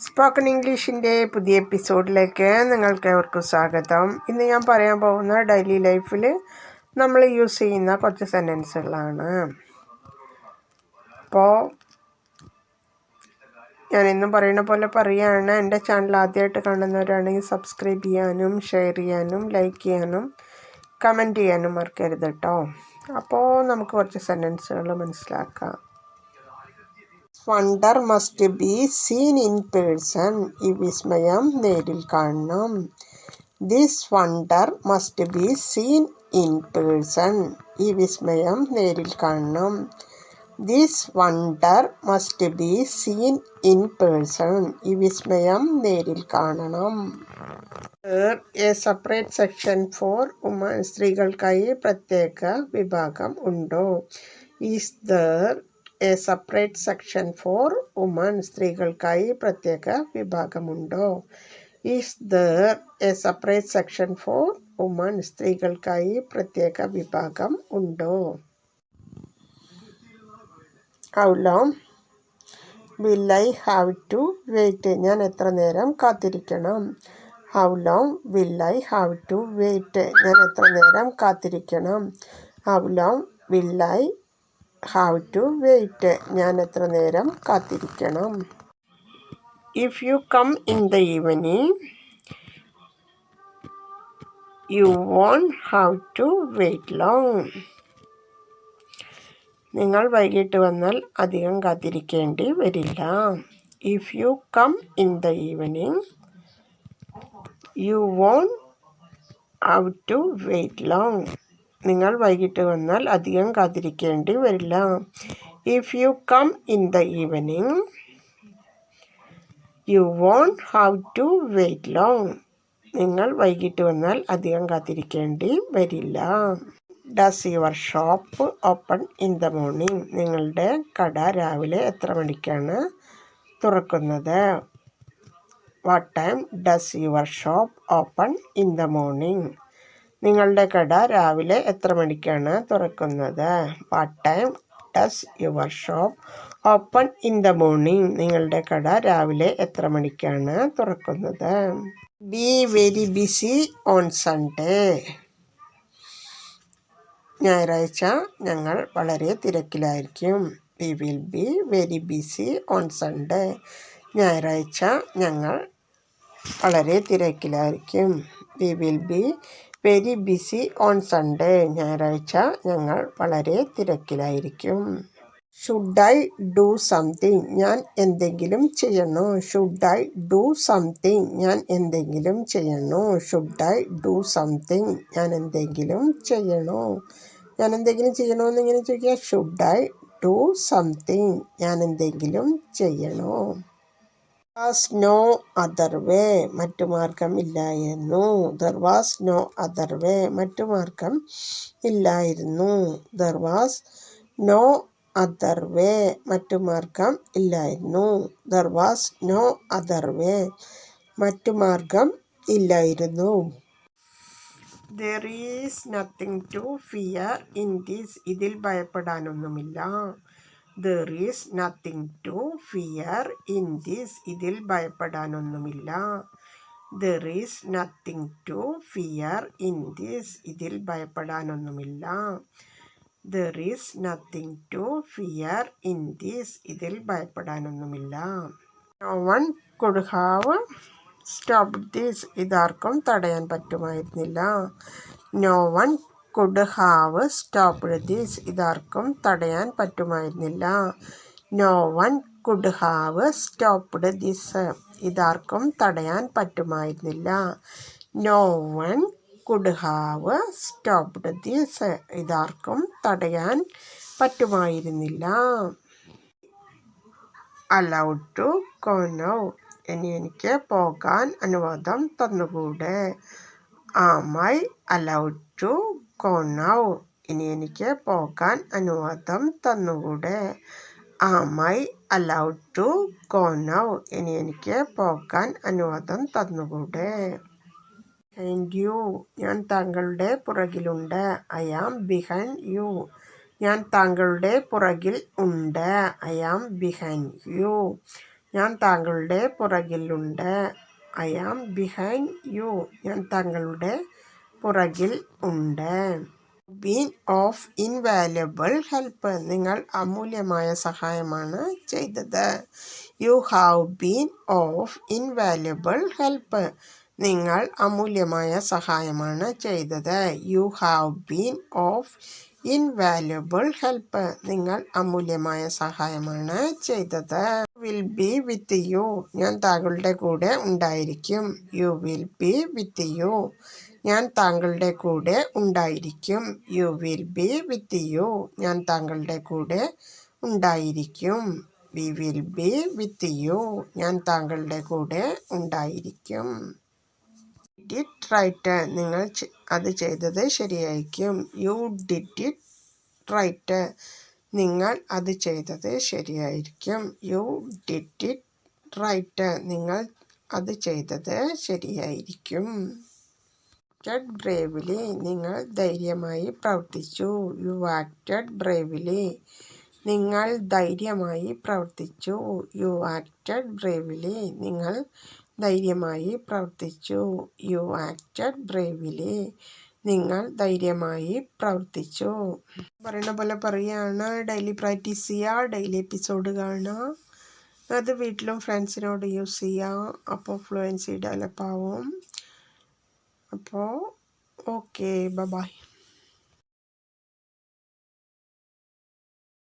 Spoken ഇംഗ്ലീഷിന്റെ പുതിയ എപ്പിസോഡിലേക്ക് നിങ്ങൾക്ക് ഏവർക്കും സ്വാഗതം. ഇന്ന് ഞാൻ പറയാൻ പോകുന്ന ഡെയിലി ലൈഫിൽ നമ്മൾ യൂസ് ചെയ്യുന്ന കുറച്ച് സെന്റൻസുകളാണ് അപ്പോൾ ഞാൻ എന്നും പറയുന്ന പോലെ പറയുകയാണ് എന്റെ ചാനൽ ആദ്യമായിട്ട് കാണുന്നവരാണെങ്കിൽ സബ്സ്ക്രൈബ് ചെയ്യാനും ഷെയർ ചെയ്യാനും ലൈക്ക് ചെയ്യാനും കമന്റ് ചെയ്യാനും മറക്കരുത് കേട്ടോ അപ്പോൾ നമുക്ക് കുറച്ച് സെന്റൻസുകൾ മനസ്സിലാക്കാം. Wonder must be seen in person ഈ വിസ്മയം നേരിൽ കാണണം. This wonder must be seen in person ഈ വിസ്മയം നേരിൽ കാണണം. This wonder must be seen in person ഈ വിസ്മയം നേരിൽ കാണണം. A separate section for women സ്ത്രീകൾക്കായി പ്രത്യേക വിഭാഗം ഉണ്ടോ? Is there a separate section for women സ്ത്രീകൾക്കായി പ്രത്യേക വിഭാഗമുണ്ടോ? Is there a separate section for women സ്ത്രീകൾക്കായി പ്രത്യേക വിഭാഗം ഉണ്ടോ? How long will I have to wait ഞാൻ എത്ര നേരം കാത്തിരിക്കണം? How long will I have to wait ഞാൻ എത്ര നേരം കാത്തിരിക്കണം? How long will I have to wait ഞാൻ എത്ര നേരം കാത്തിരിക്കണം? If you come in the evening you won't have to wait long നിങ്ങൾ വൈകിട്ട് വന്നാൽ അധികം കാത്തിരിക്കേണ്ടി വരില്ല. If you come in the evening you won't have to wait long നിങ്ങൾ വൈകിട്ട് വന്നാൽ അധികം കാത്തിരിക്കേണ്ടി വരില്ല. If you come in the evening you won't have to wait long നിങ്ങൾ വൈകിട്ട് വന്നാൽ അധികം കാത്തിരിക്കേണ്ടി വരില്ല. Does your shop open in the morning നിങ്ങളുടെ കട രാവിലെ എത്ര മണിക്കാണ് തുറക്കുന്നത്? What time does your shop open in the morning നിങ്ങളുടെ കട രാവിലെ എത്ര മണിക്കാണ് തുറക്കുന്നത്? What time does your shop open in the morning നിങ്ങളുടെ കട രാവിലെ എത്ര മണിക്കാണ് തുറക്കുന്നത്? Be very busy on Sunday ഞായറാഴ്ച ഞങ്ങൾ വളരെ തിരക്കിലായിരിക്കും. We will be very busy on Sunday ഞായറാഴ്ച ഞങ്ങൾ വളരെ തിരക്കിലായിരിക്കും. We will be very busy on Sunday ഞായറാഴ്ച ഞങ്ങൾ വളരെ തിരക്കിലായിരിക്കും. ഷുഡ് ഐ ഡു സംതിങ് ഞാൻ എന്തെങ്കിലും ചെയ്യണോ ഷുഡ് ഐ ഡു സംതിങ് ഞാൻ എന്തെങ്കിലും ചെയ്യണോ ഷുഡ് ഐ ഡു സംതിങ് ഞാൻ എന്തെങ്കിലും ചെയ്യണോ ഞാൻ എന്തെങ്കിലും ചെയ്യണോ എന്നിങ്ങനെ ചോദിക്കുക. ഷുഡ് ഐ ഡു സംതിങ് ഞാൻ എന്തെങ്കിലും ചെയ്യണോ വാസ് നോ അതർ വേ മറ്റു മാർഗം ഇല്ലായിരുന്നു. There was no other way മറ്റു മാർഗം ഇല്ലായിരുന്നു. There was no other way മറ്റു മാർഗം ഇല്ലായിരുന്നു. There was no other way മറ്റു മാർഗം ഇല്ലായിരുന്നു. There is nothing to fear in these ഇതിൽ ഭയപ്പെടാനൊന്നുമില്ല. There is nothing to fear in this ഇതിൽ ഭയപ്പെടാനൊന്നുമില്ല. There is nothing to fear in this ഇതിൽ ഭയപ്പെടാനൊന്നുമില്ല. There is nothing to fear in this ഇതിൽ ഭയപ്പെടാനൊന്നുമില്ല. One could have stop this ഇതാർക്കും തടയാൻ പറ്റുമായിരുന്നില്ല. No one could have stopped this ഇതാർക്കും തടയാൻ പറ്റുമായിരുന്നില്ല. No one could have stopped this ഇതാർക്കും തടയാൻ പറ്റുമായിരുന്നില്ല. No one could have stopped this ഇതാർക്കും തടയാൻ പറ്റുമായിരുന്നില്ല. Allowed to go now ഇനി എനിക്ക് പോകാൻ അനുവാദം തന്നുകൂടെ? ആമൈ അലൗഡ് ടു കോണൗ. ഇനി എനിക്ക് പോകാൻ അനുവാദം തന്നുകൂടെ? Am I allowed to കോണൗ? ഇനി എനിക്ക് പോകാൻ അനുവാദം തന്നുകൂടെ? താങ്ക് യു ഞാൻ താങ്കളുടെ പുറകിലുണ്ട്. ഐ ആം ബിഹൈൻഡ് യു ഞാൻ താങ്കളുടെ പുറകിൽ ഉണ്ട്. ഐ ആം ബിഹൈൻഡ് യു ഞാൻ താങ്കളുടെ പുറകിലുണ്ട്. ഐ ആം ബിഹൈൻഡ് യു ഞാൻ താങ്കളുടെ പുറകിൽ ഉണ്ട്. ബീൻ ഓഫ് ഇൻവാലുബിൾ ഹെൽപ്പ് നിങ്ങൾ അമൂല്യമായ സഹായമാണ് ചെയ്തത്. You have been of invaluable help നിങ്ങൾ അമൂല്യമായ സഹായമാണ് ചെയ്തത്. You have been of invaluable help നിങ്ങൾ അമൂല്യമായ സഹായമാണ് ചെയ്തത്. വിൽ ബി വിത്ത് യു ഞാൻ താങ്കളുടെ കൂടെ ഉണ്ടായിരിക്കും. You will be with you ഞാൻ താങ്കളുടെ കൂടെ ഉണ്ടായിരിക്കും. You will be with you ഞാൻ താങ്കളുടെ കൂടെ ഉണ്ടായിരിക്കും. We will be with you ഞാൻ താങ്കളുടെ കൂടെ ഉണ്ടായിരിക്കും. ഡിറ്റ് റൈറ്റ് നിങ്ങൾ അത് ചെയ്തത് ശരിയായിരിക്കും. യു ഡിറ്റ് ഇറ്റ് റൈറ്റ് നിങ്ങൾ അത് ചെയ്തത് ശരിയായിരിക്കും. യു ഡിറ്റ് ഇറ്റ് റൈറ്റ് നിങ്ങൾ അത് ചെയ്തത് ശരിയായിരിക്കും. ആക്റ്റഡ് ബ്രേവിലി നിങ്ങൾ ധൈര്യമായി പ്രവർത്തിച്ചു. യു ആക്റ്റഡ് ബ്രേവിലി നിങ്ങൾ ധൈര്യമായി പ്രവർത്തിച്ചു. യു ആക്റ്റഡ് ബ്രേവിലി നിങ്ങൾ ധൈര്യമായി പ്രവർത്തിച്ചു. യു ആക്റ്റഡ് ബ്രേവിലി നിങ്ങൾ ധൈര്യമായി പ്രവർത്തിച്ചു. പറയുന്ന പോലെ പറയുകയാണ് ഡെയിലി പ്രാക്ടീസ് ചെയ്യുക ഡെയിലി എപ്പിസോഡ് കാണുക അത് വീട്ടിലും ഫ്രണ്ട്സിനോട് യൂസ് ചെയ്യുക അപ്പോൾ ഫ്ലുവൻസി ഡെവലപ്പ് ആവും അപ്പോൾ ഓക്കെ ബൈ